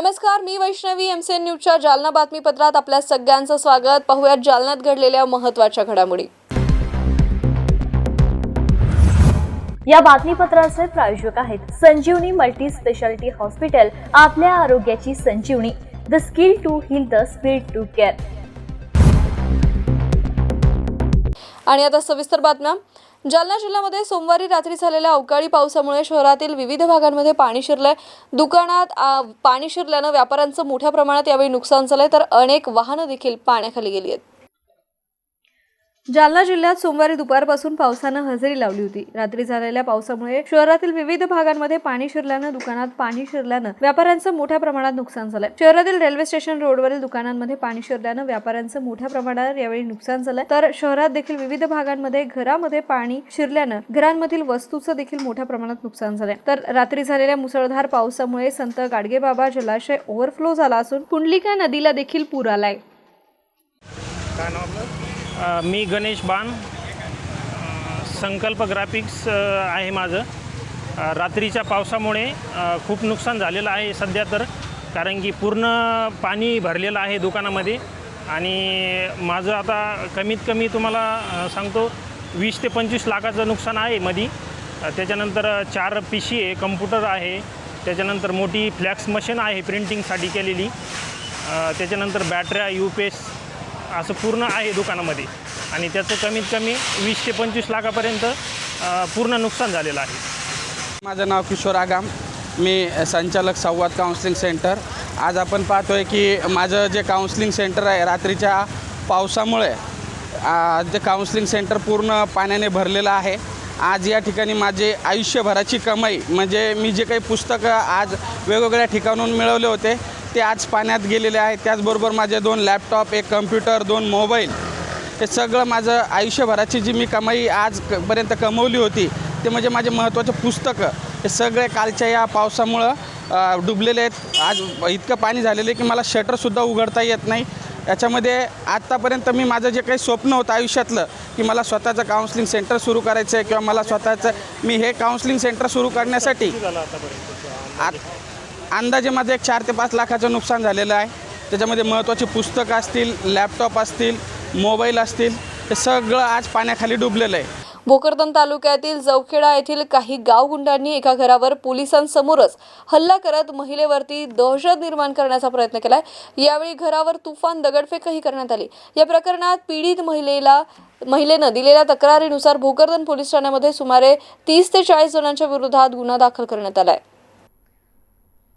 नमस्कार मी Vaishnavi M C N न्यूजच्या जालना बातमीपत्रात आपल्या सगळ्यांचं स्वागत. पाहुयात जालन्यात घडलेल्या महत्त्वाच्या घडामोडी. या बातमीपत्राचे प्रायोजक आहेत संजीवनी मल्टी स्पेशालिटी हॉस्पिटल आपल्या आरोग्याची संजीवनी. The skill to heal the speed to care आणि आता सविस्तर बातम्या. जालना जिल्ह्यामध्ये सोमवारी रात्री झालेल्या अवकाळी पावसामुळे शहरातील विविध भागांमध्ये पाणी शिरलंय. दुकानात आ, पाणी शिरल्यानं व्यापाऱ्यांचं मोठ्या प्रमाणात यावेळी नुकसान झालंय तर अनेक वाहनं देखील पाण्याखाली गेली आहेत. जालना जिल्ह्यात सोमवारी दुपारपासून पावसानं हजेरी लावली होती. रात्री झालेल्या पावसामुळे शहरातील विविध भागांमध्ये पाणी शिरल्यानं दुकानात पाणी शिरल्यानं व्यापाऱ्यांचं मोठ्या प्रमाणात नुकसान झालं. शहरातील रेल्वे स्टेशन रोडवरील दुकानांमध्ये पाणी शिरल्यानं व्यापाऱ्यांचं मोठ्या प्रमाणावर यावेळी नुकसान झालंय तर शहरात देखील विविध भागांमध्ये घरामध्ये पाणी शिरल्यानं घरांमधील वस्तूचं देखील मोठ्या प्रमाणात नुकसान झालंय तर रात्री झालेल्या मुसळधार पावसामुळे संत गाडगेबाबा जलाशय ओव्हरफ्लो झाला असून कुंडलिका नदीला देखील पूर आलाय. काय नाव मी गणेश बाण संकल्प ग्राफिक्स आहे माझं. रात्रीच्या पावसामुळे खूप नुकसान झालेलं आहे सध्या तर कारण की पूर्ण पाणी भरलेलं आहे दुकानामध्ये. आणि माझं आता कमीत कमी तुम्हाला सांगतो वीस ते पंचवीस लाखाचं नुकसान आहे मधी. त्याच्यानंतर चार पी सी आहे कम्प्युटर आहे. त्याच्यानंतर मोठी फ्लॅक्स मशीन आहे प्रिंटिंगसाठी केलेली. त्याच्यानंतर बॅटऱ्या यू पी एस असं पूर्ण आहे दुकानामध्ये. आणि त्याचं कमीत कमी वीस ते पंचवीस लाखापर्यंत पूर्ण नुकसान झालेलं आहे. माझं नाव किशोर आगाम. मी संचालक संवाद काउन्सिलिंग सेंटर आज आपण पाहतो आहे की माझं जे काउन्सिलिंग सेंटर आहे रात्रीच्या पावसामुळे जे काउन्सिलिंग सेंटर पूर्ण पाण्याने भरलेलं आहे. आज या ठिकाणी माझे आयुष्यभराची कमाई म्हणजे मी जे काही पुस्तकं आज वेगवेगळ्या ठिकाणून मिळवले होते ते आज पाण्यात गेलेले आहेत. त्याचबरोबर माझे दोन लॅपटॉप एक कम्प्युटर दोन मोबाईल हे सगळं माझं आयुष्यभराची जी मी कमाई आजपर्यंत कमवली होती ते म्हणजे माझे महत्त्वाचे पुस्तकं. हे सगळे कालच्या या पावसामुळं डुबलेले आहेत. आज इतकं पाणी झालेलं आहे की मला शटरसुद्धा उघडता येत नाही. याच्यामध्ये आत्तापर्यंत मी माझं जे काही स्वप्न होतं आयुष्यातलं की मला स्वतःचं काउन्सिलिंग सेंटर सुरू करायचं आहे किंवा मला स्वतःचं मी हे काउन्सिलिंग सेंटर सुरू करण्यासाठी आत अंदाजे माझं एक चार ते पाच लाखाचं नुकसान झालेलं आहे. त्याच्यामध्ये महत्त्वाची पुस्तकं असतील लॅपटॉप असतील मोबाईल असतील हे सगळं आज पाण्याखाली डुबलेलं आहे. भोकरदन तालुक्यातील जवखेडा येथील काही गावगुंडांनी एका घरावर पोलिसांसमोरच हल्ला करत महिलेवरती दहशत निर्माण करण्याचा प्रयत्न केलाय. यावेळी घरावर तुफान दगडफेकही करण्यात आली. या प्रकरणात पीडित महिलेला महिलेनं दिलेल्या तक्रारीनुसार भोकरदन पोलीस ठाण्यामध्ये सुमारे तीस ते चाळीस जणांच्या विरोधात गुन्हा दाखल करण्यात आलाय.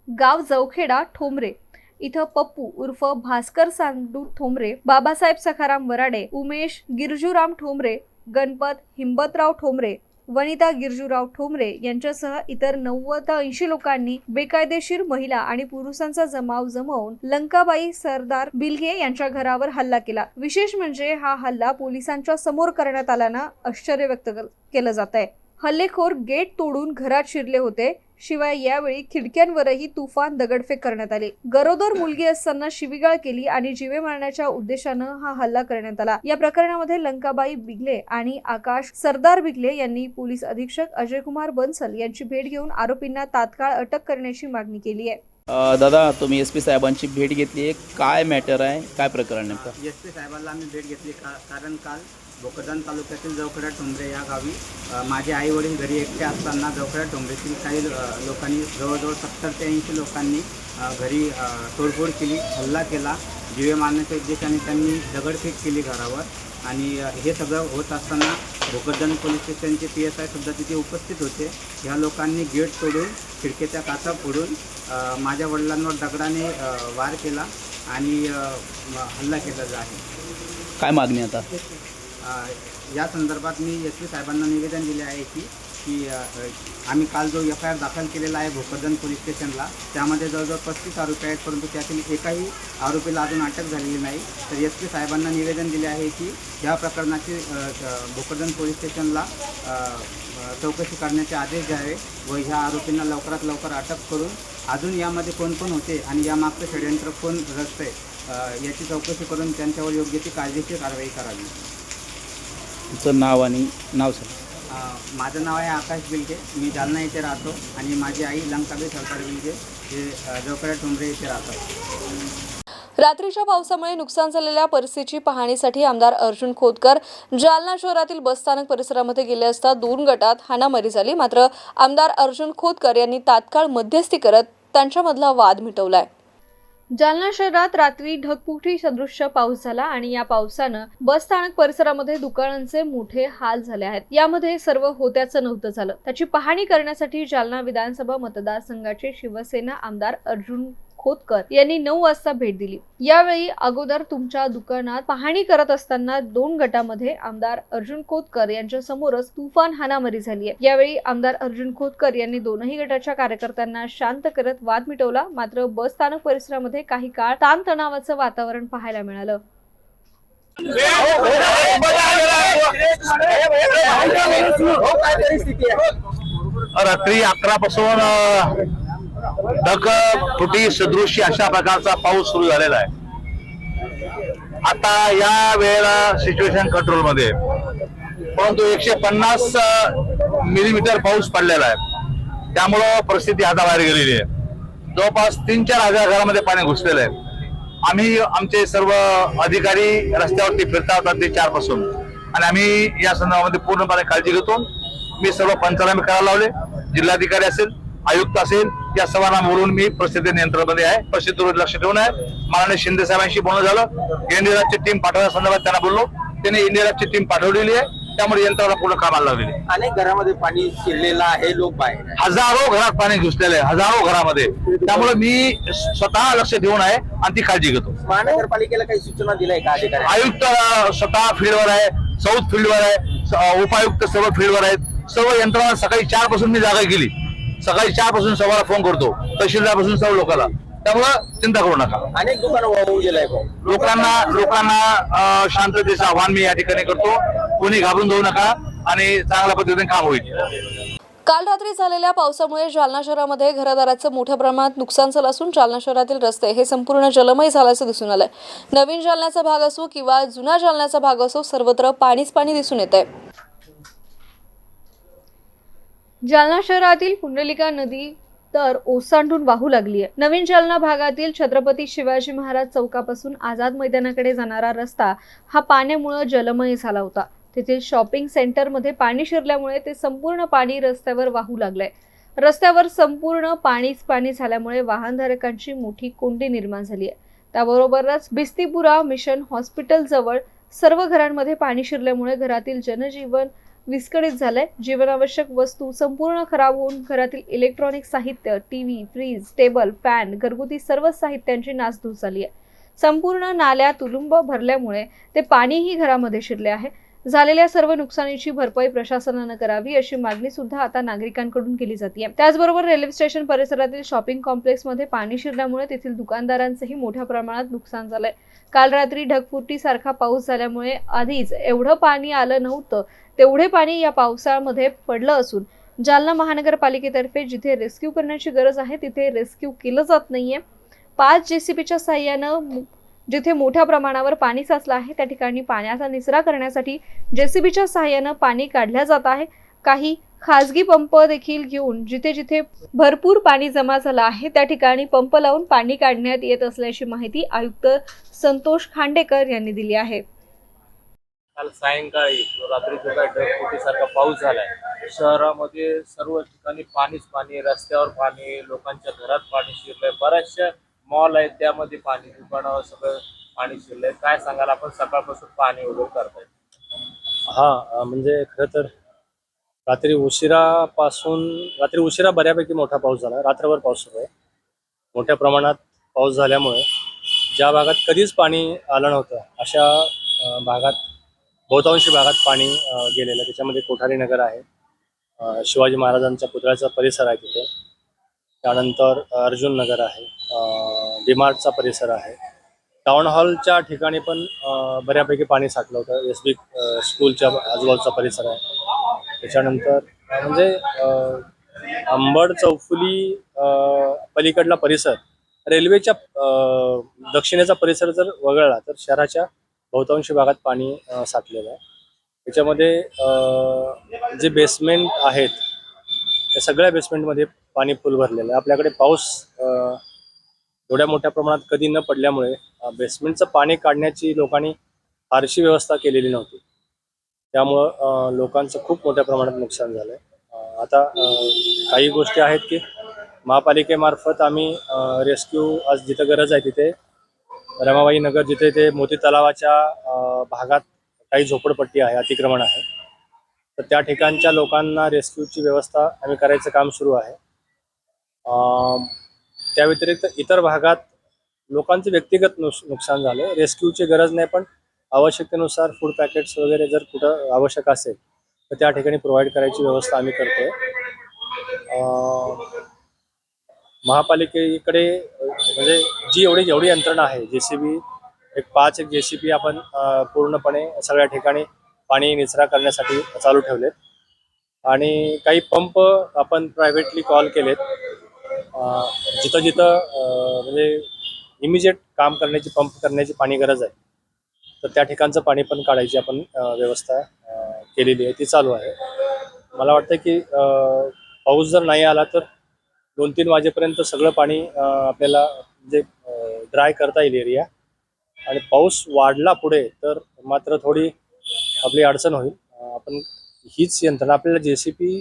गाव जवखेडा ठोंबरे. इथं पप्पू उर्फ भास्कर सांडू ठोंबरे बाबासाहेब सखाराम वराडे उमेश गिरजूराम ठोंबरे गणपत हिंबतराव ठोंबरे वनिता गिरजूराव ठोंबरे यांच्यासह इतर नव्वद ऐंशी लोकांनी बेकायदेशीर महिला आणि पुरुषांचा जमाव जमवून लंकाबाई सरदार बिलगे यांच्या घरावर हल्ला केला. विशेष म्हणजे हा हल्ला पोलिसांच्या समोर करण्यात आल्यानं आश्चर्य व्यक्त केलं जात आहे हल्लेखोर गेट तोडून घरात शिरले होते. शिवाय यावेळी खिडक्यांवरही तुफान दगडफेक करण्यात आली. गरोदर मुलगी असताना शिवीगाळ केली आणि जीवे मारण्याच्या उद्देशानं हा हल्ला करण्यात आला. या प्रकरणामध्ये लंकाबाई बिगले आणि आकाश सरदार बिगले यांनी पोलीस अधीक्षक अजयकुमार बन्सल यांची भेट घेऊन आरोपींना तात्काळ अटक करण्याची मागणी केली आहे. दादा तुम्ही एस पी साहेबांची भेट घेतली आहे. काय मॅटर आहे? काय प्रकरण नेमकं? एस पी साहेबांना आम्ही भेट घेतली का कारण काल भोकरदान तालुक्यातील जवखेडा ठोंबरे या गावी माझे आई वडील घरी एकटे असताना जवखेडा ठोंबरेतील काही लोकांनी जवळजवळ सत्तर ते ऐंशी लोकांनी घरी तोडफोड केली हल्ला केला. जीवे मारण्याच्या उद्देशाने त्यांनी दगडफेक केली घरावर आणि हे सगळं होत असताना भोकरदन पोलीस स्टेशनचे पी एस आय सुद्धा तिथे उपस्थित होते. ह्या लोकांनी गेट तोडून खिडकीच्या काचा फोडून माझ्या वडिलांवर दगडाने वार केला आणि हल्ला केला आहे काय मागणी आता? या संदर्भात मी एस पी साहेबांना निवेदन दिले आहे की की आम्ही काल जो एफ आय आर दाखल केलेला आहे भोकरदन पोलीस स्टेशनला त्यामध्ये जवळजवळ पस्तीस आरोपी आहेत परंतु त्यातील एकाही आरोपीला अजून अटक झालेली नाही. तर एस पी साहेबांना निवेदन दिले आहे की या प्रकरणाची भोकरदन पोलीस स्टेशनला चौकशी करण्याचे आदेश द्यावे व ह्या आरोपींना लवकरात लवकर अटक करून अजून यामध्ये कोण कोण होते आणि यामागचं षडयंत्र कोण रचतंय याची चौकशी करून त्यांच्यावर योग्य ती कायदेशीर कारवाई करावी. तुमचं नाव आणि नाव सर माझं नाव आहे आकाश बिलके. मी जालना येथे राहतो आणि माझी आई लंकाबी सरकार बिलके हे अ, जवखेडा ठोंबरे येथे राहतात. रात्रीच्या पावसामुळे नुकसान झालेल्या परिस्थितीची पाहणीसाठी आमदार अर्जुन खोतकर जालना शहरातील बसस्थानक परिसरामध्ये गेले असता दोन गटात हाणामारी झाली. मात्र आमदार अर्जुन खोतकर यांनी तात्काळ मध्यस्थी करत त्यांच्यामधला वाद मिटवलाय. जालना शहरात रात्री ढगपुठी सदृश्य पाऊस झाला आणि या पावसानं बस स्थानक परिसरामध्ये दुकानांचे मोठे हाल झाले आहेत. यामध्ये सर्व होत्याचं नव्हतं झालं. त्याची पाहणी करण्यासाठी जालना विधानसभा मतदारसंघाचे शिवसेना आमदार अर्जुन खोतकर यांनी नऊ वाजता भेट दिली. यावेळी अगोदर तुमच्या दुकानात पाहणी करत असताना दोन गटामध्ये आमदार अर्जुन खोतकर यांच्या समोरच तुफान हानामारी झाली आहे यावेळी आमदार अर्जुन खोतकर यांनी दोनही गटाच्या कार्यकर्त्यांना शांत करत वाद मिटवला. मात्र बस स्थानक परिसरामध्ये काही काळ ताणतणावाचं वातावरण पाहायला मिळालं. रात्री अकरा पासून ढग फुटी सदृश्य अशा प्रकारचा पाऊस सुरू झालेला आहे. आता या वेळेला सिच्युएशन कंट्रोलमध्ये. परंतु एकशे पन्नास मिलीमीटर पाऊस पडलेला आहे. त्यामुळं परिस्थिती हाताबाहेर गेलेली आहे. जवळपास तीन चार हजार घरामध्ये पाणी घुसलेलं आहे. आम्ही आमचे सर्व अधिकारी रस्त्यावरती फिरता होतात ते चारपासून आणि आम्ही या संदर्भामध्ये पूर्णपणे काळजी घेतो. मी सर्व पंचनामे करायला लावले. जिल्हाधिकारी असेल आयुक्त असेल या सर्वांना बोलून मी परिस्थिती नियंत्रणामध्ये आहे. परिस्थितीवर लक्ष ठेवून आहे. माननीय शिंदे साहेबांशी बोलणं झालं. इंडियाची टीम पाठवण्या संदर्भात त्यांना बोललो. त्यांनी इंडियाची टीम पाठवलेली आहे. त्यामुळे यंत्रणा पूर्ण कामाला लावलेली आहे. अनेक घरामध्ये पाणी शिरलेलं आहे लोक बाहेर. हजारो घरात पाणी घुसलेलं आहे हजारो घरामध्ये. त्यामुळे मी स्वतः लक्ष देऊन आहे आणि ती काळजी घेतो. महानगरपालिकेला काही सूचना दिल्या का अधिकारी आयुक्त स्वतः फील्डवर आहे साऊथ फील्डवर आहे उपायुक्त सर्व फील्डवर आहेत. सर्व यंत्रणा सकाळी चारपासून मी जागा गेली सकाळी चारपासून सव्वाला फोन करतो. तहसीलदारपासून सर्व लोकांना त्यामुळं चिंता करू नका. अनेक दुकानं वाहून गेलाय भाऊ. लोकांना लोकांना शांततेचं आव्हान मी या ठिकाणी करतो. कोणी घाबरून जाऊ नका आणि चांगल्या पद्धतीने काम होईल. काल रात्री झालेल्या पावसामुळे जालना शहरामध्ये घरदाराचं मोठ्या प्रमाणात नुकसान झालं असून जालना शहरातील रस्ते हे संपूर्ण जलमय झाल्याचं दिसून आलंय. नवीन जालन्याचा भाग असो किंवा जुना जालन्याचा भाग असो सर्वत्र पाणीच पाणी दिसून येत आहे जालना शहरातील कुंडलिका नदी तर ओसांडून वाहू लागली आहे. नवीन जालना भागातील छत्रपती शिवाजी महाराज चौकापासून आझाद मैदानाकडे जाणारा रस्ता हा पाण्यामुळे जलमय झाला होता. तेथील शॉपिंग सेंटरमध्ये पाणी शिरल्यामुळे ते संपूर्ण पाणी रस्त्यावर वाहू लागलंय. रस्त्यावर संपूर्ण पाणीच पाणी झाल्यामुळे वाहनधारकांची मोठी कोंडी निर्माण झाली आहे. त्याबरोबरच बिस्तीपुरा मिशन हॉस्पिटल जवळ सर्व घरांमध्ये पाणी शिरल्यामुळे घरातील जनजीवन विस्कळीत झालंय. जीवनावश्यक वस्तू संपूर्ण खराब होऊन घरातील इलेक्ट्रॉनिक साहित्य टीव्ही फ्रीज टेबल फॅन घरगुती सर्व साहित्यांची नासधूस झाली आहे. संपूर्ण नाल्या तुलुंब भरल्यामुळे ते पाणीही घरामध्ये शिरले आहे. झालेल्या सर्व नुकसानीची भरपाई प्रशासनानं करावी अशी मागणी सुद्धा आता नागरिकांकडून केली जाते त्याचबरोबर रेल्वे स्टेशन परिसरातील शॉपिंग कॉम्प्लेक्समध्ये पाणी शिरल्यामुळे तेथील दुकानदारांचंही मोठ्या प्रमाणात नुकसान झालंय. काल रात्री ढगफुटीसारखा पाऊस झाल्यामुळे आधीच एवढं पाणी आलं नव्हतं तेवढे पाणी या पावसाळ्यामध्ये पडलं असून जालना महानगरपालिकेतर्फे जिथे रेस्क्यू करण्याची गरज आहे तिथे रेस्क्यू केलं जात नाहीये. पाच जेसीबीच्या साह्यानं मु- जिथे मोठ्या प्रमाणावर पाणी साचलं आहे त्या ठिकाणी पाण्याचा निचरा करण्यासाठी जेसीबीच्या सहाय्यानं पाणी काढल्या जात आहे. काही खाजगी पंप देखील घेऊन जिथे जिथे भरपूर पाणी जमा झालं आहे त्या ठिकाणी पंप लावून पाणी काढण्यात येत असल्याची माहिती आयुक्त संतोष खांडेकर यांनी दिली आहे. काल सायंकाळी जो रात्रीचा काय ढगफुटीसारखा पाऊस झालाय शहरामध्ये सर्व ठिकाणी पाणीच पाणी रस्त्यावर पाणी लोकांच्या घरात पाणी शिरलंय बऱ्याचशा मॉल आहेत त्यामध्ये पाणी दुकानावर सगळं पाणी शिरलंय. काय सांगाल आपण? सकाळपासून पाणी वगैरे करताय हा म्हणजे खरं तर रात्री उशिरापासून रात्री उशिरा बऱ्यापैकी मोठा पाऊस झाला. रात्रभर पाऊस सुरू आहे. मोठ्या प्रमाणात पाऊस झाल्यामुळे ज्या भागात कधीच पाणी आलं नव्हतं अशा भागात बहुतांशी भागात पाणी गेलेलं आहे. त्याच्यामध्ये कोठारी नगर आहे. शिवाजी महाराजांचा पुतळ्याचा परिसर आहे तिथे. त्यानंतर अर्जुन नगर आहे. डिमार्टचा परिसर आहे. टाउन हॉलच्या ठिकाणी पण बऱ्यापैकी पाणी साठलं होतं. एस बी स्कूलच्या आजूबाजूचा परिसर आहे. त्याच्यानंतर म्हणजे अंबड चौफुली पलीकडला परिसर रेल्वेच्या दक्षिणेचा परिसर जर वगळला तर शहराच्या बहुतांश भागात पाणी साठलेलं आहे. त्याच्यामध्ये जे बेसमेंट आहेत त्या सगळ्या बेसमेंटमध्ये पाणी फुल भरलेलं आहे. आपल्याकडे पाऊस थोड्या एवढ्या मोठ्या प्रमाणात कधी न पडल्यामुळे बेसमेंटचं पाणी काढण्याची लोकांनी फारशी व्यवस्था केलेली नव्हती. त्यामुळं लोकांचं खूप मोठ्या प्रमाणात नुकसान झालं आहे आता काही गोष्टी आहेत की महापालिकेमार्फत आम्ही रेस्क्यू आज जिथं गरज आहे तिथे रमाबाई नगर जिथे ते मोती तलावाच्या भागात काही झोपडपट्टी आहे अतिक्रमण आहे. तर त्या ठिकाणच्या लोकांना रेस्क्यूची व्यवस्था आम्ही करायचं काम सुरू आहे. त्या व्यतिरिक्त इतर भागात लोकांचे व्यक्तिगत नुस नुकसान झालं. रेस्क्यूची गरज नाही पण आवश्यकतेनुसार फूड पॅकेट्स वगैरे जर कुठं आवश्यक असेल तर त्या ठिकाणी प्रोव्हाइड करायची व्यवस्था आम्ही करतोय. महापालिकेकडे म्हणजे जी एवढी जेवढी यंत्रणा आहे जे सी बी एक पाच एक जे सी बी आपण पूर्णपणे सगळ्या ठिकाणी पाणी निचरा करण्यासाठी चालू ठेवलेत. आणि काही पंप आपण प्रायव्हेटली कॉल केलेत. जिथं जिथं म्हणजे इमिजिएट काम करण्याची पंप करण्याची पाणी गरज आहे. तर त्या ठिकाणचं पाणी पण काढायची आपण व्यवस्था केलेली आहे. ती चालू आहे. मला वाटतं की पाऊस जर नाही आला तर दोन तीन वाजेपर्यंत सगळं पाणी आपल्याला म्हणजे ड्राय करता येईल एरिया आणि पाऊस वाढला पुढे तर मात्र थोडी आपली अडचण होईल. आपण हीच यंत्रणा आपल्याला जे सी पी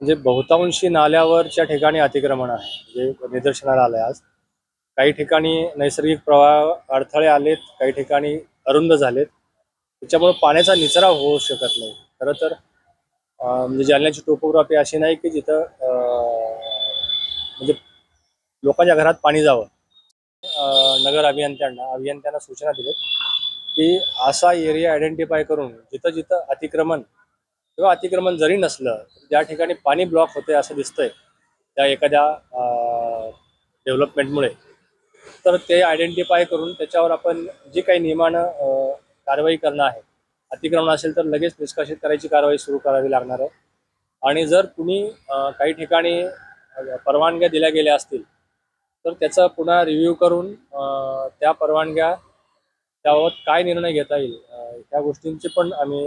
म्हणजे बहुतांशी नाल्यावरच्या ठिकाणी अतिक्रमण आहे. जे निदर्शनाला आलं आहे आज. काही ठिकाणी नैसर्गिक प्रवाह अडथळे आलेत काही ठिकाणी अरुंद झालेत. त्याच्यामुळे पाण्याचा निचरा होऊ शकत नाही. खरं तर म्हणजे जालन्याची टोपोग्राफी अशी नाही की जिथं म्हणजे लोकांच्या घरात पाणी जावं. नगर अभियंत्यांना अभियंत्यांना सूचना दिलेत की असा एरिया आयडेंटिफाय करून जिथं जिथं अतिक्रमण किंवा अतिक्रमण जरी नसलं तर ज्या ठिकाणी पाणी ब्लॉक होते असं दिसतंय त्या एखाद्या डेव्हलपमेंटमुळे तर ते आयडेंटिफाय करून त्याच्यावर आपण जी काही नियमानं कारवाई करणं आहे. अतिक्रमण असेल तर लगेच निष्कासित करायची कारवाई सुरू करावी लागणार आहे. आणि जर कुणी काही ठिकाणी परवानग्या दिल्या गेल्या असतील तर त्याचा पुन्हा रिव्ह्यू करून अं, त्या परवानग्या त्याबाबत काय निर्णय घेता येईल त्या गोष्टींची पण आम्ही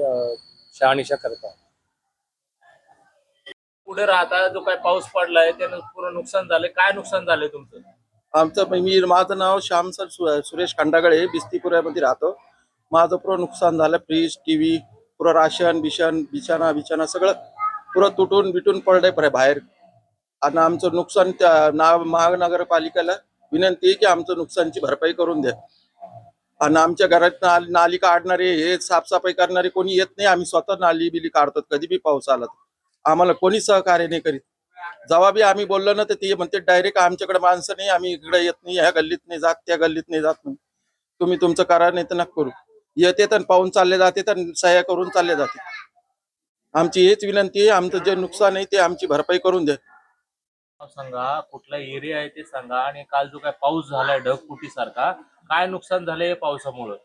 शहानिशा करत आहोत. पुढे राहता जो काय पाऊस पडलाय त्यानं पूर्ण नुकसान झालंय. काय नुकसान झालंय तुमचं? आमचं मी माझं नाव श्याम सर सु- सुरेश खंडागळे बिस्तीपुऱ्यामध्ये राहतो. माझं पुरं नुकसान झालं फ्रीज टीव्ही पुरं राशन बिशन बिछाना बिछाना सगळं पुरं तुटून बिटून पडलंय परे बाहेर. आणि आमचं नुकसान त्या ना महानगरपालिकेला विनंती आहे की आमचं नुकसानची भरपाई करून द्या. आणि आमच्या घरात नाल नाली काढणारे हे साफसफाई करणारे कोणी येत नाही आम्ही स्वतः नाली बिली काढतो कधी बी पाऊस आला तर. आम्हाला कोणी सहकार्य नाही करीत. जेव्हा बी आम्ही बोललो ना तर ते म्हणते डायरेक्ट आमच्याकडे माणसं नाही आम्ही इकडे येत नाही ह्या गल्लीत नाही जात त्या गल्लीत नाही जात नाही तुम्ही तुमचं करा नाही तर नका करू. येते तर पाहून चालले जाते तर सह्या करून चालले जाते. आमची हेच विनंती आहे आमचं जे नुकसान आहे ते आमची भरपाई करून द्या. सांगा कुठला एरिया आहे ते सांगा आणि काल जो काय पाऊस झालाय ढगफुटी सारखा काय नुकसान झालंय पावसामुळं?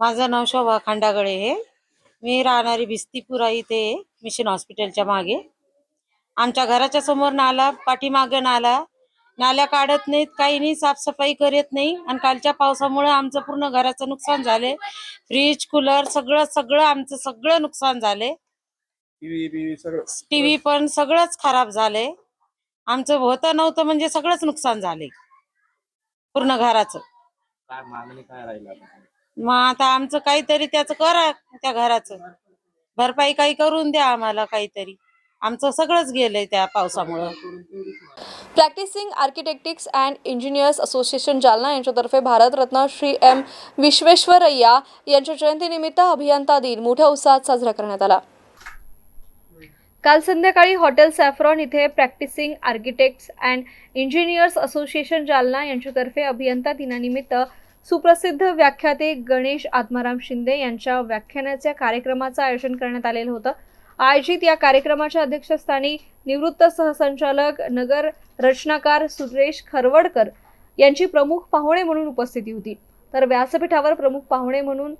माझं नाव शोभा खंडागळे आहे. मी राहणारी भिस्तीपुरा इथे आहे, मिशन हॉस्पिटलच्या मागे. आमच्या घराच्या समोर नाला पाठीमागे नाला. नाल्या काढत नाहीत काही नाही साफसफाई करत नाही. आणि कालच्या पावसामुळे आमचं पूर्ण घराचं नुकसान झाले फ्रीज कूलर सगळं सगळं आमचं सगळं नुकसान झाले टीव्ही पण सगळंच खराब झाले आमचं होतं नव्हतं म्हणजे सगळंच नुकसान झाले. पूर्ण घराचं. काय मागणी काय राहील आता? मग आता आमचं काहीतरी त्याचं करा त्या घराचं. भरपाई काही करून द्या आम्हाला काहीतरी. आमचं सगळंच गेलंय त्या पावसामुळं. Practising architects and engineers association Jalna यांच्यातर्फे भारतरत्न श्री एम विश्वेश्वरय्या यांच्या जयंतीनिमित्त अभियंता दिन मोठ्या उत्साहात साजरा करण्यात आला. काल संध्याकाळी हॉटेल सॅफ्रॉन इथे practising architects and engineers association Jalna यांच्यातर्फे अभियंता दिनानिमित्त सुप्रसिद्ध व्याख्याते गणेश आत्माराम शिंदे यांच्या व्याख्यानाच्या कार्यक्रमाचं आयोजन करण्यात आलेलं होतं. आयोजित या कार्यक्रमाच्या अध्यक्षस्थानी निवृत्त सहसंचालक नगर रचनाकार सुरेश खरवडकर यांची प्रमुख पाहुणे म्हणून उपस्थिती होती. तर व्यासपीठावर प्रमुख पाहुणे म्हणून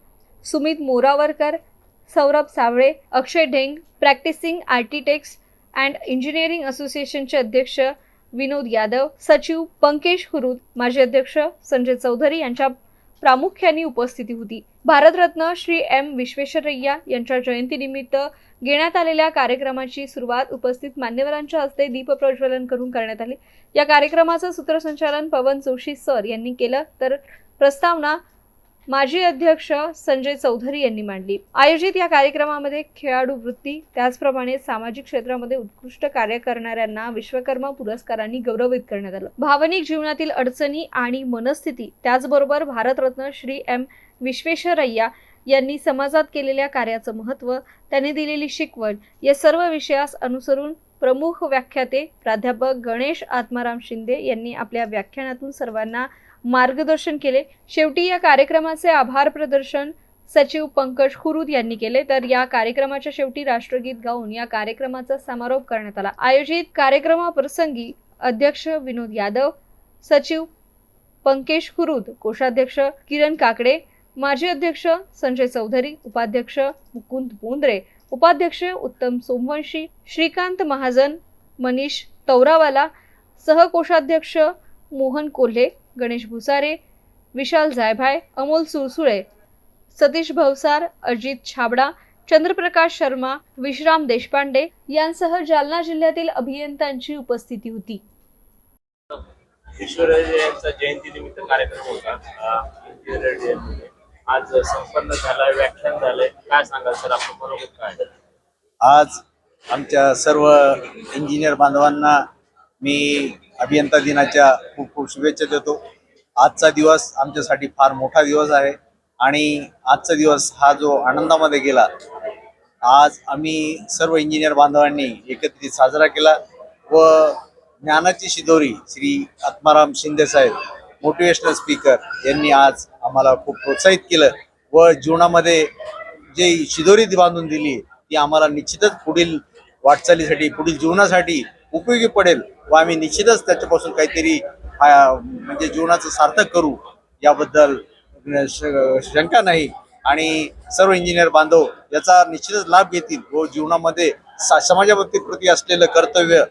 Sumit Moravarkar Saurabh Savale Akshay Dheng practising architects and engineering असोसिएशनचे अध्यक्ष विनोद यादव सचिव पंकेश हुरुद माजी अध्यक्ष संजय चौधरी यांच्या प्रामुख्याने उपस्थिती होती. भारतरत्न श्री एम विश्वेश्वरय्या यांच्या जयंतीनिमित्त घेण्यात आलेल्या कार्यक्रमाची सुरुवात उपस्थित मान्यवरांच्या हस्ते दीपप्रज्वलन करून करण्यात आले. या कार्यक्रमाचं सूत्रसंचालन पवन जोशी सर यांनी केलं. तर प्रस्तावना माजी अध्यक्ष संजय चौधरी यांनी मांडली. आयोजित या कार्यक्रमामध्ये खेळाडू वृत्ती त्याचप्रमाणे सामाजिक क्षेत्रामध्ये उत्कृष्ट कार्य करणाऱ्यांना विश्वकर्मा पुरस्कारांनी गौरवित करण्यात आलं. भावनिक जीवनातील अडचणी आणि मनस्थिती त्याचबरोबर भारतरत्न श्री एम विश्वेश्वरय्या यांनी समाजात केलेल्या कार्याचं महत्त्व त्यांनी दिलेली शिकवण या सर्व विषयास अनुसरून प्रमुख व्याख्याते प्राध्यापक गणेश आत्माराम शिंदे यांनी आपल्या व्याख्यानातून सर्वांना मार्गदर्शन केले. शेवटी या कार्यक्रमाचे आभार प्रदर्शन सचिव पंकज खुरुद यांनी केले. तर या कार्यक्रमाच्या शेवटी राष्ट्रगीत गाऊन या कार्यक्रमाचा समारोप करण्यात आला. आयोजित कार्यक्रमाप्रसंगी अध्यक्ष विनोद यादव सचिव पंकेश खुरुद कोषाध्यक्ष किरण काकडे माजी अध्यक्ष संजय चौधरी उपाध्यक्ष मुकुंद बोंद्रे उपाध्यक्ष उत्तम सोमवंशी श्रीकांत महाजन मनीष तौरावाला सहकोषाध्यक्ष मोहन कोल्हे गणेश भुसारे विशाल जायभाय अमोल सुळसुळे सतीश भवसार अजित छाबडा चंद्रप्रकाश शर्मा विश्राम देशपांडे यांसह जालना जिल्ह्यातील अभियंत्यांची उपस्थिती होती. यांचा जयंती निमित्त कार्यक्रम होता. आज संपन्न झालाय व्याख्यान झालंय. काय सांगाल सर आपलं बरोबर काय? आज आमच्या सर्व इंजिनियर बांधवांना मी अभियंता दिनाच्या खूप खूप शुभेच्छा देतो. आजचा दिवस आमच्यासाठी फार मोठा दिवस आहे आणि आजचा दिवस हा जो आनंदामध्ये गेला आज आम्ही सर्व इंजिनियर बांधवांनी एकत्रित साजरा केला व ज्ञानाची शिदोरी श्री आत्माराम शिंदे साहेब मोटिवेशनल स्पीकर यांनी आज आम्हाला खूप प्रोत्साहित केलं व जीवनामध्ये जे शिदोरी बांधून दिली ती आम्हाला निश्चितच पुढील वाटचालीसाठी पुढील जीवनासाठी उपयोगी पडेल व आम्ही निश्चितच त्याच्यापासून काहीतरी म्हणजे जीवनाचं सार्थक करू याबद्दल श- शंका नाही. आणि सर्व इंजिनियर बांधव याचा निश्चितच लाभ घेतील व जीवनामध्ये सा- प्रती असलेलं कर्तव्य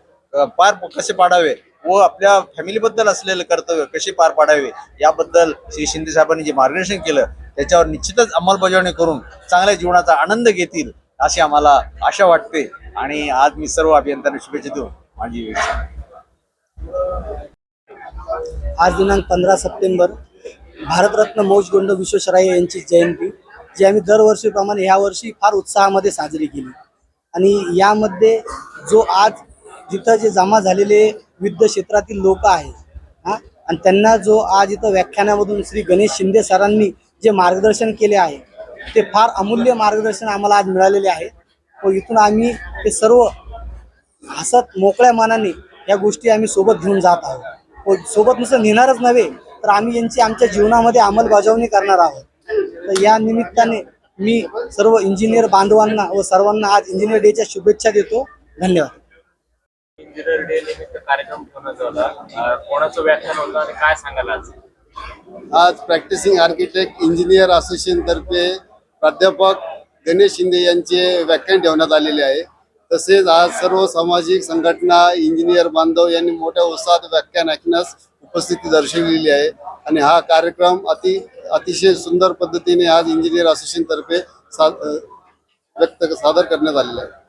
पार कसे पाडावे व आपल्या फॅमिलीबद्दल असलेलं कर्तव्य कसे पार पाडावे याबद्दल श्री शिंदे साहेबांनी जे मार्गदर्शन केलं त्याच्यावर निश्चितच अंमलबजावणी करून चांगल्या जीवनाचा आनंद घेतील अशी आम्हाला आशा वाटते. आणि आज मी सर्व अभियंत्यांना शुभेच्छा देऊन माझी आज दिनांक पंधरा सप्टेंबर भारतरत्न मौजगोंड विश्वेश्वरय्या यांची जयंती जी आम्ही दरवर्षीप्रमाणे ह्या वर्षी फार उत्साहामध्ये साजरी केली. आणि यामध्ये जो आज जिथं जे जमा झालेले विविध क्षेत्रातील लोक आहेत हा आणि त्यांना जो आज इथं व्याख्यानामधून श्री गणेश शिंदे सरांनी जे मार्गदर्शन केले आहे ते फार अमूल्य मार्गदर्शन आम्हाला आज मिळालेले आहे. व इथून आम्ही ते सर्व हसत मोकळ्या मनाने या गोष्टी आम्ही सोबत घेऊन जात आहोत. व सोबत नुसतं नेणारच नव्हे तर आम्ही यांची आमच्या जीवनामध्ये अंमलबजावणी करणार आहोत. तर या निमित्ताने मी सर्व इंजिनियर बांधवांना व सर्वांना आज इंजिनियर डेच्या शुभेच्छा देतो. धन्यवाद. इंजिनियर डे निमित्त कार्यक्रम कोणाचं व्याख्यान होतं आणि काय सांगाल आज? आज प्रॅक्टिसिंग आर्किटेक्ट इंजिनियर असोसिएशन तर्फे प्राध्यापक गणेश शिंदे यांचे व्याख्यान ठेवण्यात आलेले आहे. तसेच आज सर्व सामाजिक संघटना इंजिनियर बांधव यांनी मोठ्या उत्साहात व्याख्यान ऐकण्यास उपस्थिती दर्शविलेली आहे. आणि हा कार्यक्रम अति अतिशय सुंदर पद्धतीने आज इंजिनियर असोसिएशनतर्फे सा व्यक्त सादर करण्यात आलेला आहे.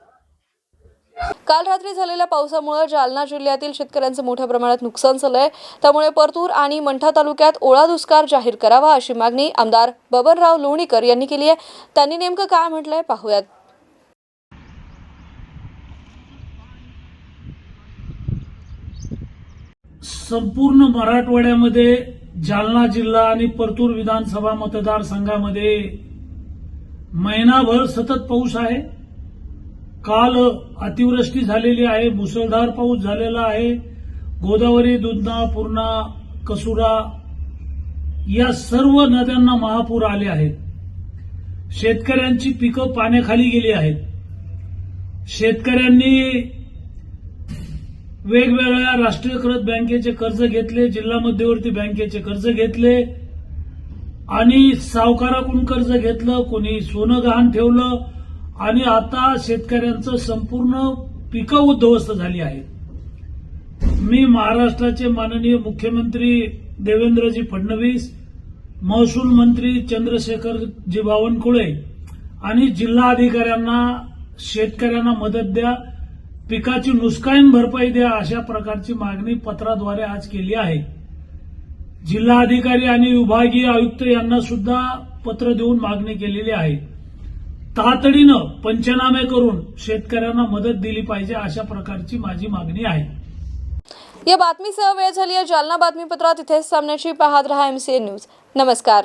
काल रात्री झालेल्या पावसामुळे जालना जिल्ह्यातील शेतकऱ्यांचं मोठ्या प्रमाणात नुकसान झालंय. त्यामुळे परतूर आणि मंठा तालुक्यात ओळा दुष्काळ जाहीर करावा अशी मागणी आमदार बबनराव लोणीकर यांनी केली आहे. त्यांनी नेमकं काय म्हटलंय पाहूयात. संपूर्ण मराठवाड्यामध्ये जालना जिल्हा आणि परतूर विधानसभा मतदारसंघामध्ये महिनाभर सतत पाऊस आहे. काल अतिवृष्टी झालेली आहे मुसळधार पाऊस झालेला आहे. गोदावरी दुधना पूर्णा कसुरा या सर्व नद्यांना महापूर आले आहेत. शेतकऱ्यांची पिकं पाण्याखाली गेली आहेत. शेतकऱ्यांनी वेगवेगळ्या राष्ट्रीयकृत बँकेचे कर्ज घेतले जिल्हा मध्यवर्ती बँकेचे कर्ज घेतले आणि सावकाराकडून कर्ज घेतलं कोणी सोनं गहाण ठेवलं आणि आता शेतकऱ्यांचं संपूर्ण पिकं उद्ध्वस्त झाली आहेत. मी महाराष्ट्राचे माननीय मुख्यमंत्री देवेंद्रजी फडणवीस महसूल मंत्री चंद्रशेखरजी बावनकुळे आणि जिल्हा अधिकाऱ्यांना शेतकऱ्यांना मदत द्या. पिकाची नुकसान भरपाई द्या अशा प्रकारची मागणी पत्राद्वारे आज केली आहे. जिल्हाधिकारी आणि विभागीय आयुक्त यांना सुद्धा पत्र देऊन मागणी केलेली आहे. तातडीनं पंचनामे करून शेतकऱ्यांना मदत दिली पाहिजे अशा प्रकारची माझी मागणी आहे. या बातमीसह वेळ झाली आहे जालना बातमीपत्रात. इथेच सामन्याची पाहत रहा एमसीएन न्यूज नमस्कार.